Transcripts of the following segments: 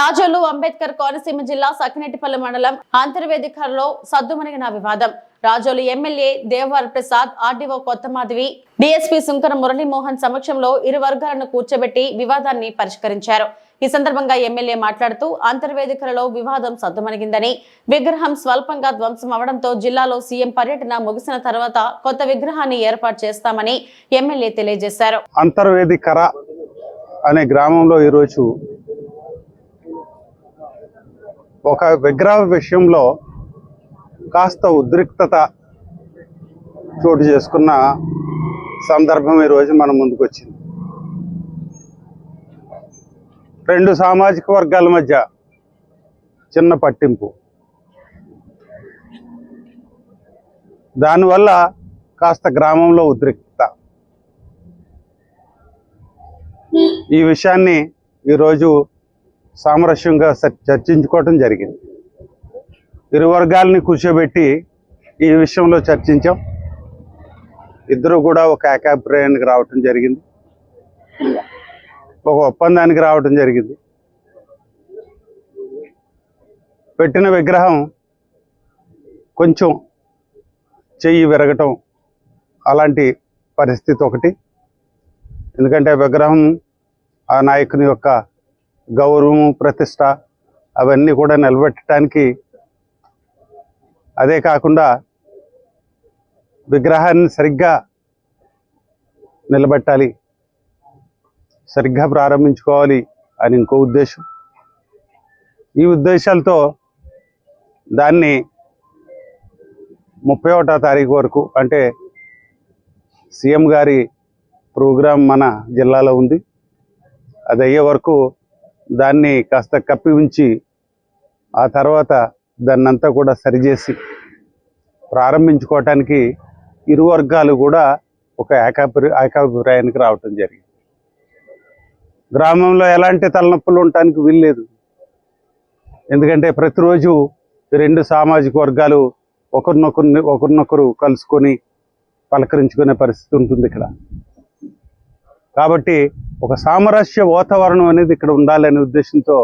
రాజోలు అంబేద్కర్ కోనసీమ జిల్లా సకినేటిపల్లి మండలం అంతర్వేదికలో సద్దుమణిగిన వివాదం. Razole MLA Devavara Prasad RDO Kotha Madhavi DSP Sunkara Muralimohan సమక్షంలో ఇరు వర్గాలను కూర్చోబెట్టి వివాదాన్ని పరిష్కరించారు. ఈ సందర్భంగా ఎమ్మెల్యే మాట్లాడుతూ అంతర్వేదికలలో వివాదం సద్దుమణిగిందని విగ్రహం స్వల్పంగా ధ్వంసం అవడంతో జిల్లాలో సీఎం పర్యటన ముగిసిన తర్వాత కొత్త విగ్రహాన్ని ఏర్పాటు చేస్తామని ఎమ్మెల్యే తెలియజేశారు. అంతర్వేదికర అనే గ్రామంలో ఈరోజు ఒక విగ్రహ విషయంలో కాస్త ఉద్రిక్తత చోటు చేసుకున్న సందర్భం ఈరోజు మన ముందుకు వచ్చింది. రెండు సామాజిక వర్గాల మధ్య చిన్న పట్టింపు. దానివల్ల కాస్త గ్రామంలో ఉద్రిక్తత ఈ విషయాన్ని ఈరోజు సామరస్యంగా చర్చించుకోవటం జరిగింది. ఇరు వర్గాలని కూర్చోబెట్టి ఈ విషయంలో చర్చించాం. ఇద్దరు కూడా ఒక ఏకాభిప్రాయానికి రావటం జరిగింది. ఒక ఒప్పందానికి రావటం జరిగింది. పెట్టిన విగ్రహం కొంచెం చెయ్యి విరగటం అలాంటి పరిస్థితి ఒకటి. ఎందుకంటే ఆ విగ్రహం ఆ నాయకుని యొక్క గౌరవం ప్రతిష్ట అవన్నీ కూడా నిలబెట్టడానికి అదే కాకుండా విగ్రహాన్ని సరిగ్గా నిలబెట్టాలి. సరిగ్గా ప్రారంభించుకోవాలి అని ఇంకో ఉద్దేశం. ఈ ఉద్దేశాలతో దాన్ని ముప్పై ఒకటో తారీఖు వరకు అంటే సీఎం గారి ప్రోగ్రాం మన జిల్లాలో ఉంది. అది అయ్యే వరకు దాన్ని కాస్త కప్పి ఉంచి ఆ తర్వాత దాన్నంతా కూడా సరిచేసి ప్రారంభించుకోవటానికి ఇరు వర్గాలు కూడా ఒక ఏకాభి ఏకాభిప్రాయానికి రావటం జరిగింది. గ్రామంలో ఎలాంటి తలనొప్పులు ఉండటానికి వీల్లేదు. ఎందుకంటే ప్రతిరోజు రెండు సామాజిక వర్గాలు ఒకరినొకరిని ఒకరినొకరు కలుసుకొని పలకరించుకునే పరిస్థితి ఉంటుంది ఇక్కడ. కాబట్టి ఒక సామరస్య వాతావరణం అనేది ఇక్కడ ఉండాలనే ఉద్దేశంతో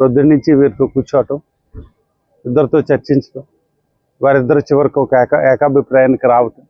ప్రొద్దున నుంచి వీరితో కూర్చోవటం ఇద్దరితో చర్చించడం వారిద్దరు చివరికి ఒక ఏకా ఏకాభిప్రాయానికి రావటం.